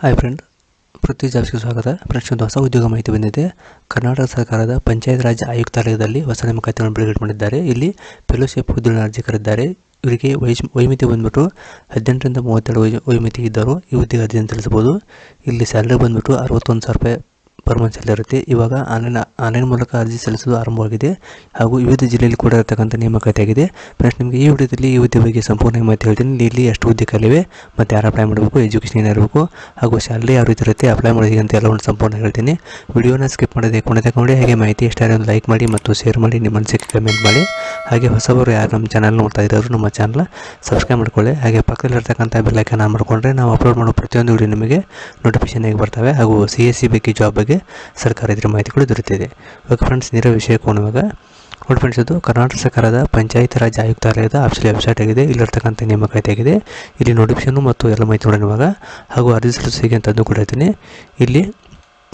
Hi friend ಪೃಥ್ವಿ ಜಾಬ್ಸ್ಗೆ ಸ್ವಾಗತ. Friends ಒಂದು ಹೊಸ ಉದ್ಯೋಗ ಮಾಹಿತಿ ಬಂದಿದೆ. ಕರ್ನಾಟಕ ಸರ್ಕಾರದ ಪಂಚಾಯತ್ ರಾಜ್ ಆಯುಕ್ತಾಲಯದಲ್ಲಿ ಹೊಸ ನೇಮಕಾತಿಗಳನ್ನು ಬಿಡುಗಡೆ ಮಾಡಿದ್ದಾರೆ. ಇಲ್ಲಿ ಫೆಲೋಶಿಪ್ ಹುದ್ದೆಗಳನ್ನು ಅರ್ಜಿ ಕರೆದಿದ್ದಾರೆ ಇವರಿಗೆ ವಯಸ್ ವೈಮಿತಿ ಬಂದ್ಬಿಟ್ಟು ಹದಿನೆಂಟರಿಂದ ಮೂವತ್ತೆರಡು ವಯ ವೈಮಿತಿ ಇದ್ದರು. ಈ ಹುದ್ದೆಗೆ ಅರ್ಜಿಯನ್ನು ತಿಳಿಸ್ಬೋದು ಇಲ್ಲಿ ಸ್ಯಾಲ್ರಿ ಬಂದ್ಬಿಟ್ಟು ಅರವತ್ತೊಂದು ಸಾವಿರ ರೂಪಾಯಿ ಇರುತ್ತೆ. ಇವಾಗ ಆನ್ಲೈನ್ ಆನ್ಲೈನ್ ಮೂಲಕ ಅರ್ಜಿ ಸಲ್ಲಿಸಲು ಆರಂಭವಾಗಿದೆ ಹಾಗೂ ವಿವಿಧ ಜಿಲ್ಲೆಯಲ್ಲಿ ಕೂಡ ಇರತಕ್ಕಂಥ ನೇಮಕಾತಿ ಆಗಿದೆ. ಫ್ರೆಂಡ್ಸ್, ನಿಮಗೆ ಈ ವಿಡಿಯೋದಲ್ಲಿ, ಈ ಹುದ್ದೆ ಬಗ್ಗೆ ಸಂಪೂರ್ಣ ಮಾಹಿತಿ ಹೇಳ್ತೀನಿ. ಇಲ್ಲಿ- ಎಷ್ಟು ಹುದ್ದೆ ಕಲಿವೆ ಮತ್ತು ಯಾರು ಅಪ್ಲೈ ಮಾಡಬೇಕು ಎಜುಕೇಷನ್ ಏನಿರಬೇಕು ಹಾಗೂ ಸ್ಯಾಲರಿ ಯಾವ ರೀತಿ ಇರುತ್ತೆ ಅಪ್ಲೈ ಮಾಡೋದಿಗೆ ಅಂತ ಎಲ್ಲವನ್ನು ಸಂಪೂರ್ಣ ಹೇಳ್ತೀನಿ. ವಿಡಿಯೋನ ಸ್ಕಿಪ್ ಮಾಡೋದೇ ಕೊನೆಗೆ ನೋಡಿ, ಹಾಗೆ ಮಾಹಿತಿ ಇಷ್ಟ ಒಂದು ಲೈಕ್ ಮಾಡಿ ಮತ್ತು ಶೇರ್ ಮಾಡಿ, ನಿಮ್ಮ ಮನಸ್ಸಿಗೆ ಕಮೆಂಟ್ ಮಾಡಿ. ಹಾಗೆ ಹೊಸಬರು ಯಾರು ನಮ್ಮ ಚಾನಲ್ ನೋಡ್ತಾ ಇರೋರು ನಮ್ಮ ಚಾನಲ್ ಸಬ್ಸ್ಕ್ರೈಬ್ ಮಾಡ್ಕೊಳ್ಳಿ. ಹಾಗೆ ಪಕ್ಕದಲ್ಲಿರ್ತಕ್ಕಂಥ ಬೆಲ್ಲೈಕನ್ ಆನ್ ಮಾಡಿಕೊಂಡ್ರೆ ನಾವು ಅಪ್ಲೋಡ್ ಮಾಡೋ ಪ್ರತಿಯೊಂದು ವಿಡಿಯೋ ನಿಮಗೆ ನೋಟಿಫಿಕೇಶನ್ ಆಗಿ ಬರ್ತವೆ. ಹಾಗೂ ಸಿ ಎಸ್ ಸಿ ಬಗ್ಗೆ ಜಾಬ್ ಬಗ್ಗೆ ಸರ್ಕಾರ ಇದ್ರ ಮಾಹಿತಿಗಳು ದೊರೆತಿದೆ. ಓಕೆ ಫ್ರೆಂಡ್ಸ್ ನೇರ ವಿಷಯ ಹೋಗುವಾಗ, ನೋಡಿ ಫ್ರೆಂಡ್ಸ್ ಇದು ಕರ್ನಾಟಕ ಸರ್ಕಾರದ ಪಂಚಾಯತ್ ರಾಜ್ ಆಯುಕ್ತಾಲಯದ ಆಫೀಸಿಯಲ್ ವೆಬ್ಸೈಟ್ ಆಗಿದೆ. ಇಲ್ಲಿರ್ತಕ್ಕಂಥ ನೇಮಕಾತಿ ಆಗಿದೆ. ಇಲ್ಲಿ ನೋಟಿಫಿಕೇಶನ್ ಮತ್ತು ಎಲ್ಲ ಮಾಹಿತಿ ನೋಡೋಣ ಹಾಗೂ ಅರ್ಜಿ ಸಲ್ಲಿಸಿಗೆ ಅಂತಂದು ಕೂಡ ಹೇಳ್ತೀನಿ. ಇಲ್ಲಿ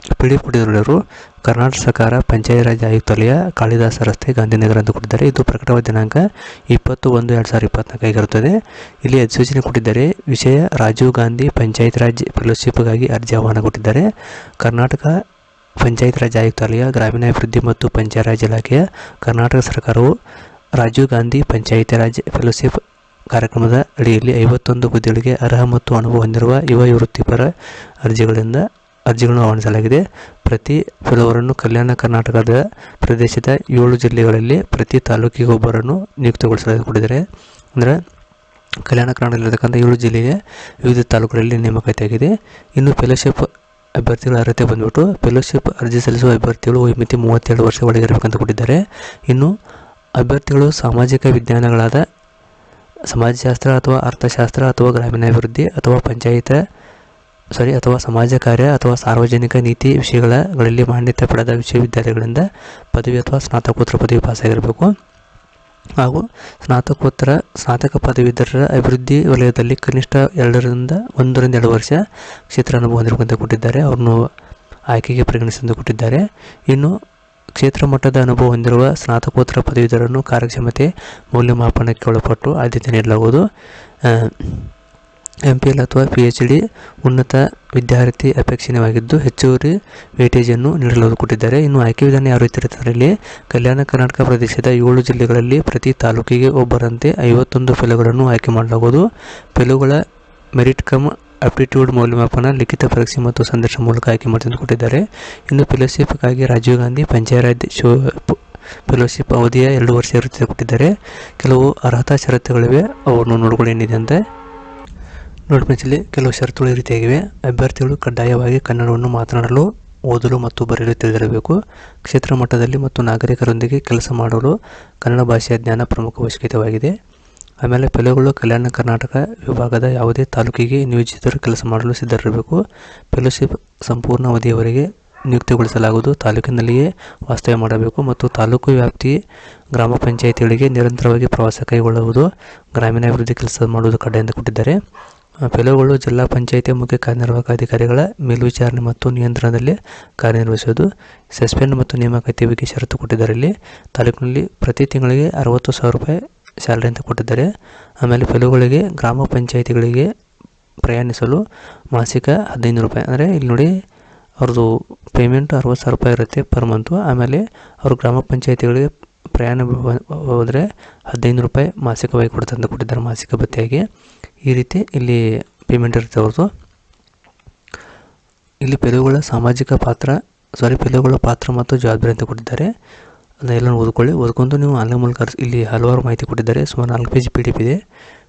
ಪಿ ಕರ್ನಾಟಕ ಸರ್ಕಾರ ಪಂಚಾಯತ್ ಆಯುಕ್ತಾಲಯ, ಕಾಳಿದಾಸ ರಸ್ತೆ, ಗಾಂಧಿನಗರ ಅಂತ ಕೊಟ್ಟಿದ್ದಾರೆ. ಇದು ಪ್ರಕಟವಾದ ದಿನಾಂಕ ಇಪ್ಪತ್ತು ಒಂದು ಎರಡು ಸಾವಿರದ ಇಪ್ಪತ್ನಾಲ್ಕಾಗಿರುತ್ತದೆ ಇಲ್ಲಿ ಅಧಿಸೂಚನೆ ಕೊಟ್ಟಿದ್ದಾರೆ, ವಿಷಯ ರಾಜೀವ್ ಗಾಂಧಿ ಪಂಚಾಯತ್ ರಾಜ್ ಫೆಲೋಶಿಪ್ಗಾಗಿ ಅರ್ಜಿ ಆಹ್ವಾನ ಕೊಟ್ಟಿದ್ದಾರೆ. ಕರ್ನಾಟಕ ಪಂಚಾಯತ್ ರಾಜ್ ಆಯುಕ್ತಾಲಯ, ಗ್ರಾಮೀಣಾಭಿವೃದ್ಧಿ ಮತ್ತು ಪಂಚಾಯತ್ ರಾಜ್ ಇಲಾಖೆಯ ಕರ್ನಾಟಕ ಸರ್ಕಾರವು ರಾಜೀವ್ ಗಾಂಧಿ ಪಂಚಾಯತ್ ರಾಜ್ ಫೆಲೋಶಿಪ್ ಕಾರ್ಯಕ್ರಮದ ಅಡಿಯಲ್ಲಿ ಐವತ್ತೊಂದು ಹುದ್ದೆಗಳಿಗೆ ಅರ್ಹ ಮತ್ತು ಅನುಭವ ಹೊಂದಿರುವ ಯುವ ವೃತ್ತಿಪರ ಅರ್ಜಿಗಳಿಂದ ಅರ್ಜಿಗಳನ್ನು ಆಹ್ವಾನಿಸಲಾಗಿದೆ. ಪ್ರತಿ ಫೆಲೋವರನ್ನು ಕಲ್ಯಾಣ ಕರ್ನಾಟಕದ ಪ್ರದೇಶದ ಏಳು ಜಿಲ್ಲೆಗಳಲ್ಲಿ ಪ್ರತಿ ತಾಲೂಕಿಗೆ ಒಬ್ಬರನ್ನು ನಿಯುಕ್ತಿಗೊಳಿಸಲಾಗಿದ್ದಾರೆ ಅಂದರೆ ಕಲ್ಯಾಣ ಕರ್ನಾಟಕದಲ್ಲಿರ್ತಕ್ಕಂಥ ಏಳು ಜಿಲ್ಲೆಯ ವಿವಿಧ ತಾಲೂಕುಗಳಲ್ಲಿ ನೇಮಕಾತಿಯಾಗಿದೆ ಇನ್ನು ಫೆಲೋಶಿಪ್ ಅಭ್ಯರ್ಥಿಗಳ ಅರ್ಹತೆ ಬಂದ್ಬಿಟ್ಟು ಫೆಲೋಶಿಪ್ ಅರ್ಜಿ ಸಲ್ಲಿಸುವ ಅಭ್ಯರ್ಥಿಗಳು ವಯಮಿತಿ ಮೂವತ್ತೆರಡು ವರ್ಷ ಒಳಗಿರಬೇಕಂತ ಕೊಟ್ಟಿದ್ದಾರೆ. ಇನ್ನು ಅಭ್ಯರ್ಥಿಗಳು ಸಾಮಾಜಿಕ ವಿಜ್ಞಾನಗಳಾದ ಸಮಾಜಶಾಸ್ತ್ರ ಅಥವಾ ಅರ್ಥಶಾಸ್ತ್ರ ಅಥವಾ ಗ್ರಾಮೀಣಾಭಿವೃದ್ಧಿ ಅಥವಾ ಪಂಚಾಯತ ಸಾರಿ ಅಥವಾ ಸಮಾಜ ಕಾರ್ಯ ಅಥವಾ ಸಾರ್ವಜನಿಕ ನೀತಿ ವಿಷಯಗಳಲ್ಲಿ ಮಾನ್ಯತೆ ಪಡೆದ ವಿಶ್ವವಿದ್ಯಾಲಯಗಳಿಂದ ಪದವಿ ಅಥವಾ ಸ್ನಾತಕೋತ್ತರ ಪದವಿ ಪಾಸಾಗಿರಬೇಕು. ಹಾಗೂ ಸ್ನಾತಕೋತ್ತರ ಸ್ನಾತಕ ಪದವೀಧರರ ಅಭಿವೃದ್ಧಿ ವಲಯದಲ್ಲಿ ಕನಿಷ್ಠ ಎರಡರಿಂದ ಒಂದರಿಂದ ಎರಡು ವರ್ಷ ಕ್ಷೇತ್ರ ಅನುಭವ ಹೊಂದಿರುವಂತೆ ಕೊಟ್ಟಿದ್ದಾರೆ. ಅವ್ರನ್ನು ಆಯ್ಕೆಗೆ ಪರಿಗಣಿಸಲು ಕೊಟ್ಟಿದ್ದಾರೆ. ಇನ್ನು ಕ್ಷೇತ್ರ ಮಟ್ಟದ ಅನುಭವ ಹೊಂದಿರುವ ಸ್ನಾತಕೋತ್ತರ ಪದವೀಧರನ್ನು ಕಾರ್ಯಕ್ಷಮತೆ ಮೌಲ್ಯಮಾಪನಕ್ಕೆ ಒಳಪಟ್ಟು ಆದ್ಯತೆ ನೀಡಲಾಗುವುದು. ಎಂ ಪಿ ಎಲ್ ಅಥವಾ ಪಿ ಎಚ್ ಡಿ ಉನ್ನತ ವಿದ್ಯಾರ್ಥಿ ಅಪೇಕ್ಷಣೀಯವಾಗಿದ್ದು ಹೆಚ್ಚುವರಿ ವೇಟೇಜನ್ನು ನೀಡಲು ಕೊಟ್ಟಿದ್ದಾರೆ. ಇನ್ನು ಆಯ್ಕೆ ವಿಧಾನ ಯಾವ ರೀತಿ ಇಲ್ಲಿ ಕಲ್ಯಾಣ ಕರ್ನಾಟಕ ಪ್ರದೇಶದ ಏಳು ಜಿಲ್ಲೆಗಳಲ್ಲಿ ಪ್ರತಿ ತಾಲೂಕಿಗೆ ಒಬ್ಬರಂತೆ ಐವತ್ತೊಂದು ಫೆಲೋಗಳನ್ನು ಆಯ್ಕೆ ಮಾಡಲಾಗುವುದು. ಫೆಲೋಗಳ ಮೆರಿಟ್ ಕಮ್ ಅಪ್ಟಿಟ್ಯೂಡ್ ಮೌಲ್ಯಮಾಪನ, ಲಿಖಿತ ಪರೀಕ್ಷೆ ಮತ್ತು ಸಂದರ್ಶನ ಮೂಲಕ ಆಯ್ಕೆ ಮಾಡಿ ಕೊಟ್ಟಿದ್ದಾರೆ. ಇನ್ನು ಫೆಲೋಶಿಪ್ಗಾಗಿ ರಾಜೀವ್ ಗಾಂಧಿ ಪಂಚಾಯತ್ ಶೋ ಫೆಲೋಶಿಪ್ ಅವಧಿಯ ಎರಡು ವರ್ಷ ಇರುತ್ತೆ ಕೊಟ್ಟಿದ್ದಾರೆ. ಕೆಲವು ಅರ್ಹತಾ ಷರತ್ತುಗಳಿವೆ. ಅವನ್ನು ನೋಡ್ಕೊಳ್ಳಿ. ಏನಿದೆ ಅಂತ ಫ್ರೆಂಡ್ಸ್ ಇಲ್ಲಿ ಕೆಲವು ಷರತ್ತುಗಳು ಈ ರೀತಿಯಾಗಿವೆ ಅಭ್ಯರ್ಥಿಗಳು ಕಡ್ಡಾಯವಾಗಿ ಕನ್ನಡವನ್ನು ಮಾತನಾಡಲು, ಓದಲು ಮತ್ತು ಬರೆಯಲು ತಿಳಿದಿರಬೇಕು. ಕ್ಷೇತ್ರ ಮಟ್ಟದಲ್ಲಿ ಮತ್ತು ನಾಗರಿಕರೊಂದಿಗೆ ಕೆಲಸ ಮಾಡಲು ಕನ್ನಡ ಭಾಷೆಯ ಜ್ಞಾನ ಪ್ರಮುಖ ಅವಶ್ಯಕತೆಯಾಗಿದೆ. ಆಮೇಲೆ ಫೆಲೋಗಳು ಕಲ್ಯಾಣ ಕರ್ನಾಟಕ ವಿಭಾಗದ ಯಾವುದೇ ತಾಲೂಕಿಗೆ ನಿಯೋಜಿತರು ಕೆಲಸ ಮಾಡಲು ಸಿದ್ಧರಿರಬೇಕು. ಫೆಲೋಶಿಪ್ ಸಂಪೂರ್ಣ ಅವಧಿಯವರೆಗೆ ನಿಯುಕ್ತಿಗೊಳಿಸಲಾಗುವುದು. ತಾಲೂಕಿನಲ್ಲಿಯೇ ವಾಸ್ತವ್ಯ ಮಾಡಬೇಕು ಮತ್ತು ತಾಲೂಕು ವ್ಯಾಪ್ತಿ ಗ್ರಾಮ ಪಂಚಾಯಿತಿಗಳಿಗೆ ನಿರಂತರವಾಗಿ ಪ್ರವಾಸ ಕೈಗೊಳ್ಳುವುದು ಗ್ರಾಮೀಣಾಭಿವೃದ್ಧಿ ಕೆಲಸ ಮಾಡುವುದು ಕಡ್ಡಾಯ ಎಂದು ಕೊಟ್ಟಿದ್ದಾರೆ. ಫೆಲೋಗಳು ಜಿಲ್ಲಾ ಪಂಚಾಯಿತಿ ಮುಖ್ಯ ಕಾರ್ಯನಿರ್ವಾಹಕ ಅಧಿಕಾರಿಗಳ ಮೇಲ್ವಿಚಾರಣೆ ಮತ್ತು ನಿಯಂತ್ರಣದಲ್ಲಿ ಕಾರ್ಯನಿರ್ವಹಿಸುವುದು. ಸಸ್ಪೆಂಡ್ ಮತ್ತು ನೇಮಕಾತಿ ಬಗ್ಗೆ ಷರತ್ತು ಕೊಟ್ಟಿದ್ದಾರೆ ಇಲ್ಲಿ ತಾಲೂಕಿನಲ್ಲಿ ಪ್ರತಿ ತಿಂಗಳಿಗೆ ಅರವತ್ತು ಸಾವಿರ ರೂಪಾಯಿ ಸ್ಯಾಲ್ರಿ ಅಂತ ಕೊಟ್ಟಿದ್ದಾರೆ. ಆಮೇಲೆ ಫೆಲೋಗಳಿಗೆ ಗ್ರಾಮ ಪಂಚಾಯಿತಿಗಳಿಗೆ ಪ್ರಯಾಣಿಸಲು ಮಾಸಿಕ ಹದಿನೈದು ರೂಪಾಯಿ. ಅಂದರೆ ಇಲ್ಲಿ ನೋಡಿ ಅವ್ರದ್ದು ಪೇಮೆಂಟ್ ಅರವತ್ತು ಸಾವಿರ ರೂಪಾಯಿ ಇರುತ್ತೆ ಪರ್ ಮಂತು ಆಮೇಲೆ ಅವರು ಗ್ರಾಮ ಪಂಚಾಯಿತಿಗಳಿಗೆ ಪ್ರಯಾಣ ಹೋದರೆ ಹದಿನೈದು ರೂಪಾಯಿ ಮಾಸಿಕವಾಗಿ ಕೊಡುತ್ತೆ ಅಂತ ಕೊಟ್ಟಿದ್ದಾರೆ ಮಾಸಿಕ ಭತ್ತೆಯಾಗಿ ಈ ರೀತಿ ಇಲ್ಲಿ ಪೇಮೆಂಟ್ ಇರುತ್ತೆ ಅವ್ರದ್ದು. ಇಲ್ಲಿ ಪೆಲುಗಳ ಸಾಮಾಜಿಕ ಪಾತ್ರ ಸಾರಿ ಪೆಲುಗಳ ಪಾತ್ರ ಮತ್ತು ಜವಾಬ್ದಾರಿ ಅಂತ ಕೊಟ್ಟಿದ್ದಾರೆ. ಅದನ್ನೆಲ್ಲ ಓದ್ಕೊಳ್ಳಿ. ಓದ್ಕೊಂಡು ನೀವು ಆನ್ಲೈನ್ ಮೂಲಕ ಇಲ್ಲಿ ಹಲವಾರು ಮಾಹಿತಿ ಕೊಟ್ಟಿದ್ದಾರೆ. ಸುಮಾರು ನಾಲ್ಕು ಪೇಜ್ ಪಿ ಡಿ ಪಿ ಇದೆ.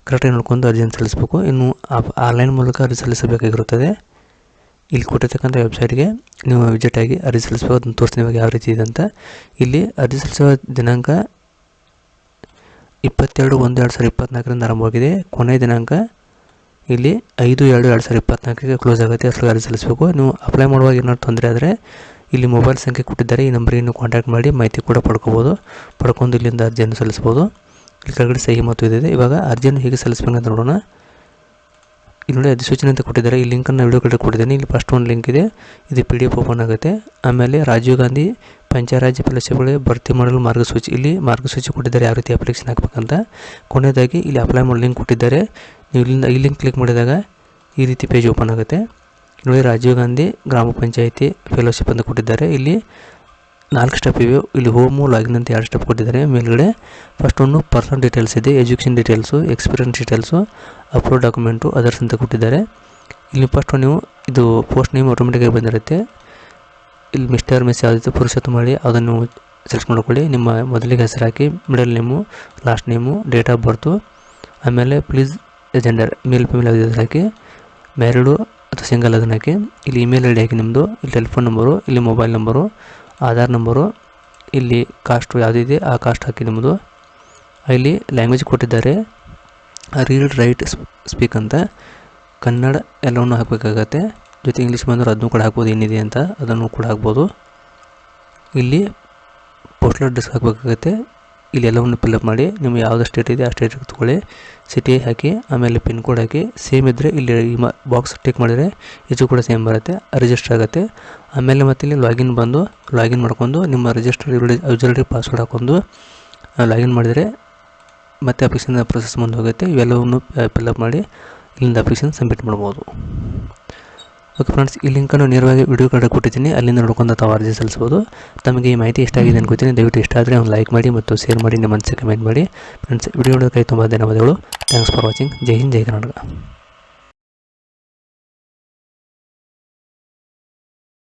ಕರೆಕ್ಟಾಗಿ ನೋಡ್ಕೊಂಡು ಅರ್ಜಿಯನ್ನು ಸಲ್ಲಿಸಬೇಕು. ಇನ್ನು ಆನ್ಲೈನ್ ಮೂಲಕ ಅರ್ಜಿ ಸಲ್ಲಿಸಬೇಕಾಗಿರುತ್ತದೆ. ಇಲ್ಲಿ ಕೊಟ್ಟಿರ್ತಕ್ಕಂಥ ವೆಬ್ಸೈಟ್ಗೆ ನೀವು ವಿಸಿಟ್ ಆಗಿ ಅರ್ಜಿ ಸಲ್ಲಿಸಬೇಕು ಅದನ್ನು ತೋರಿಸ್ತೀನಿ. ಇವಾಗ ಯಾವ ರೀತಿ ಇದೆ ಅಂತ. ಇಲ್ಲಿ ಅರ್ಜಿ ಸಲ್ಲಿಸುವ ದಿನಾಂಕ ಇಪ್ಪತ್ತೆರಡು ಒಂದು ಎರಡು ಸಾವಿರದ ಇಪ್ಪತ್ನಾಲ್ಕರಿಂದ ಆರಂಭವಾಗಿದೆ ಕೊನೆಯ ದಿನಾಂಕ ಇಲ್ಲಿ ಐದು ಎರಡು ಎರಡು ಸಾವಿರದ ಇಪ್ಪತ್ನಾಲ್ಕಕ್ಕೆ ಕ್ಲೋಸ್ ಆಗುತ್ತೆ. ಅಸಲು ಅರ್ಜಿ ಸಲ್ಲಿಸಬೇಕು. ನೀವು ಅಪ್ಲೈ ಮಾಡುವಾಗ ಏನಾದ್ರು ತೊಂದರೆ ಆದರೆ ಇಲ್ಲಿ ಮೊಬೈಲ್ ಸಂಖ್ಯೆ ಕೊಟ್ಟಿದ್ದಾರೆ. ಈ ನಂಬರಿಗೆ ನೀವು ಕಾಂಟ್ಯಾಕ್ಟ್ ಮಾಡಿ, ಮಾಹಿತಿ ಕೂಡ ಪಡ್ಕೋಬೋದು. ಪಡ್ಕೊಂಡು ಇಲ್ಲಿಂದ ಅರ್ಜಿಯನ್ನು ಸಲ್ಲಿಸ್ಬೋದು. ಇಲ್ಲಿ ಕೆಳಗಡೆ ಸಹಿ ಮತ್ತು ಇದೆ. ಇವಾಗ ಅರ್ಜಿಯನ್ನು ಹೇಗೆ ಸಲ್ಲಿಸ್ಬೇಕಂತ ನೋಡೋಣ. ಇಲ್ಲಿ ಅಧಿಸೂಚನೆ ಅಂತ ಕೊಟ್ಟಿದ್ದಾರೆ. ಈ ಲಿಂಕನ್ನು ವಿಡಿಯೋ ಕಡೆ ಕೊಟ್ಟಿದ್ದೀನಿ. ಇಲ್ಲಿ ಫಸ್ಟ್ ಒಂದು ಲಿಂಕ್ ಇದೆ. ಇದು ಪಿ ಡಿ ಎಫ್ ಓಪನ್ ಆಗುತ್ತೆ. ಆಮೇಲೆ ರಾಜೀವ್ ಗಾಂಧಿ ಪಂಚಾಯರಾಜ್ಯ ಫೆಲೋಶಿಪ್ಗಳಿಗೆ ಭರ್ತಿ ಮಾಡಲು ಮಾರ್ಗಸೂಚಿ ಇಲ್ಲಿ ಮಾರ್ಗಸೂಚಿ ಕೊಟ್ಟಿದ್ದಾರೆ ಯಾವ ರೀತಿ ಅಪ್ಲಿಕೇಶನ್ ಹಾಕ್ಬೇಕಂತ. ಕೊನೆಯದಾಗಿ ಇಲ್ಲಿ ಅಪ್ಲೈ ಮಾಡೋ ಲಿಂಕ್ ಕೊಟ್ಟಿದ್ದಾರೆ. ನೀವು ಇಲ್ಲಿಂದ ಈ ಲಿಂಕ್ ಕ್ಲಿಕ್ ಮಾಡಿದಾಗ ಈ ರೀತಿ ಪೇಜ್ ಓಪನ್ ಆಗುತ್ತೆ. ನೋಡಿ, ರಾಜೀವ್ ಗಾಂಧಿ ಗ್ರಾಮ ಪಂಚಾಯಿತಿ ಫೆಲೋಶಿಪ್ ಅಂತ ಕೊಟ್ಟಿದ್ದಾರೆ. ಇಲ್ಲಿ ನಾಲ್ಕು ಸ್ಟೆಪ್ ಇವೆ. ಇಲ್ಲಿ ಹೋಮು ಲಾಗಿನ್ ಅಂತ ಎರಡು ಸ್ಟೆಪ್ ಕೊಟ್ಟಿದ್ದಾರೆ. ಮೇಲ್ಗಡೆ ಫಸ್ಟ್ ಒಂದು ಪರ್ಸನಲ್ ಡೀಟೇಲ್ಸ್ ಇದೆ education details experience details upload document others ಅಂತ ಕೊಟ್ಟಿದ್ದಾರೆ. ಇಲ್ಲಿ ಫಸ್ಟ್ ನೀವು ಇದು ಪೋಸ್ಟ್ ನೇಮ್ ಆಟೋಮೆಟಿಕಾಗಿ ಬಂದಿರುತ್ತೆ. ಇಲ್ಲಿ ಮಿಸ್ಟರ್ ಮಿಸ್ ಯಾವುದಿತ್ತು ಪುರುಷತ್ವ ಮಾಡಿ ಅದನ್ನು ಸೆಲೆಕ್ಟ್ ಮಾಡ್ಕೊಳ್ಳಿ. ನಿಮ್ಮ ಮೊದಲಿಗೆ ಹೆಸರು ಹಾಕಿ middle name last name date of birth ಆಮೇಲೆ ಪ್ಲೀಸ್ ಜೆಂಡರ್ ಮೇಲ್ ಫಿಮೇಲ್ ಯಾವ್ದು ಹಾಕಿ ಮ್ಯಾರಿಡು ಅಥವಾ ಸಿಂಗಲ್ ಅದನ್ನು ಹಾಕಿ, ಇಲ್ಲಿ ಇಮೇಲ್ ಐ ಡಿ ಹಾಕಿ ನಿಮ್ಮದು ಇಲ್ಲಿ ಟೆಲಿಫೋನ್ ನಂಬರು ಇಲ್ಲಿ ಮೊಬೈಲ್ ನಂಬರು ಆಧಾರ್ ನಂಬರು, ಇಲ್ಲಿ ಕಾಸ್ಟು ಯಾವುದಿದೆ, ಆ ಕಾಸ್ಟ್ ಹಾಕಿ ನಿಮ್ಮದು ಇಲ್ಲಿ ಲ್ಯಾಂಗ್ವೇಜ್ ಕೊಟ್ಟಿದ್ದಾರೆ ರೀಲ್ ರೈಟ್ ಸ್ಪೀಕ್ ಅಂತ. ಕನ್ನಡ ಎಲ್ಲವನ್ನು ಹಾಕಬೇಕಾಗತ್ತೆ. ಜೊತೆ ಇಂಗ್ಲೀಷ್ ಬಂದರೆ ಅದನ್ನು ಕೂಡ ಹಾಕ್ಬೋದು, ಏನಿದೆ ಅಂತ ಅದನ್ನು ಕೂಡ ಹಾಕ್ಬೋದು. ಇಲ್ಲಿ ಪೋಸ್ಟಲ್ ಅಡ್ರೆಸ್ ಹಾಕಬೇಕಾಗತ್ತೆ. ಇಲ್ಲಿ ಎಲ್ಲವನ್ನು ಫಿಲ್ಅಪ್ ಮಾಡಿ ನಿಮ್ಗೆ ಯಾವ್ದು ಸ್ಟೇಟ್ ಇದೆ ಆ ಸ್ಟೇಟ್ ತಗೊಳ್ಳಿ. ಸಿಟಿ ಹಾಕಿ, ಆಮೇಲೆ ಪಿನ್ ಕೋಡ್ ಹಾಕಿ ಸೇಮ್ ಇದ್ದರೆ ಇಲ್ಲಿ ಈ ಬಾಕ್ಸ್ ಟಿಕ್ ಮಾಡಿದರೆ ಇದು ಕೂಡ ಸೇಮ್ ಬರುತ್ತೆ ರಿಜಿಸ್ಟರ್ ಆಗುತ್ತೆ. ಆಮೇಲೆ ಮತ್ತೆ ಇಲ್ಲಿ ಲಾಗಿನ್ ಬಂದು ಲಾಗಿನ್ ಮಾಡ್ಕೊಂಡು ನಿಮ್ಮ ರಿಜಿಸ್ಟರ್ ಯೂಸರ್ ಪಾಸ್ವರ್ಡ್ ಹಾಕೊಂಡು ಲಾಗಿನ್ ಮಾಡಿದರೆ ಮತ್ತೆ ಅಪ್ಲಿಕೇಶನ್ ಪ್ರೊಸೆಸ್ ಮುಂದೆ ಹೋಗುತ್ತೆ. ಇವೆಲ್ಲವನ್ನು ಫಿಲ್ಅಪ್ ಮಾಡಿ ಇಲ್ಲಿಂದ ಅಪ್ಲಿಕೇಶನ್ ಸಬ್ಮಿಟ್ ಮಾಡ್ಬೋದು. ಓಕೆ ಫ್ರೆಂಡ್ಸ್ ಈ ಲಿಂಕನ್ನು ನೇರವಾಗಿ ವಿಡಿಯೋ ಕಡೆ ಕೊಟ್ಟಿದ್ದೀನಿ. ಅಲ್ಲಿಂದ ನೋಡ್ಕೊಂಡು ತಾವು ಅರ್ಜಿ ಸಲ್ಲಿಸ್ಬೋದು ತಮಗೆ ಈ ಮಾಹಿತಿ ಇಷ್ಟ ಆಗಿದೆ ಅನ್ಕೋತೀನಿ. ದಯವಿಟ್ಟು ಇಷ್ಟ ಆದರೆ ಒಂದು ಲೈಕ್ ಮಾಡಿ ಮತ್ತು ಶೇರ್ ಮಾಡಿ, ನಿಮ್ಮ ಮನಸ್ಸಿಗೆ ಕಮೆಂಟ್ ಮಾಡಿ. ಫ್ರೆಂಡ್ಸ್ ವಿಡಿಯೋ ನೋಡೋದಕ್ಕೆ ತುಂಬ ಧನ್ಯವಾದಗಳು. ಥ್ಯಾಂಕ್ಸ್ ಫಾರ್ ವಾಚಿಂಗ್ ಜೈ ಹಿಂದ್, ಜೈ ಕರ್ನಾಟಕ.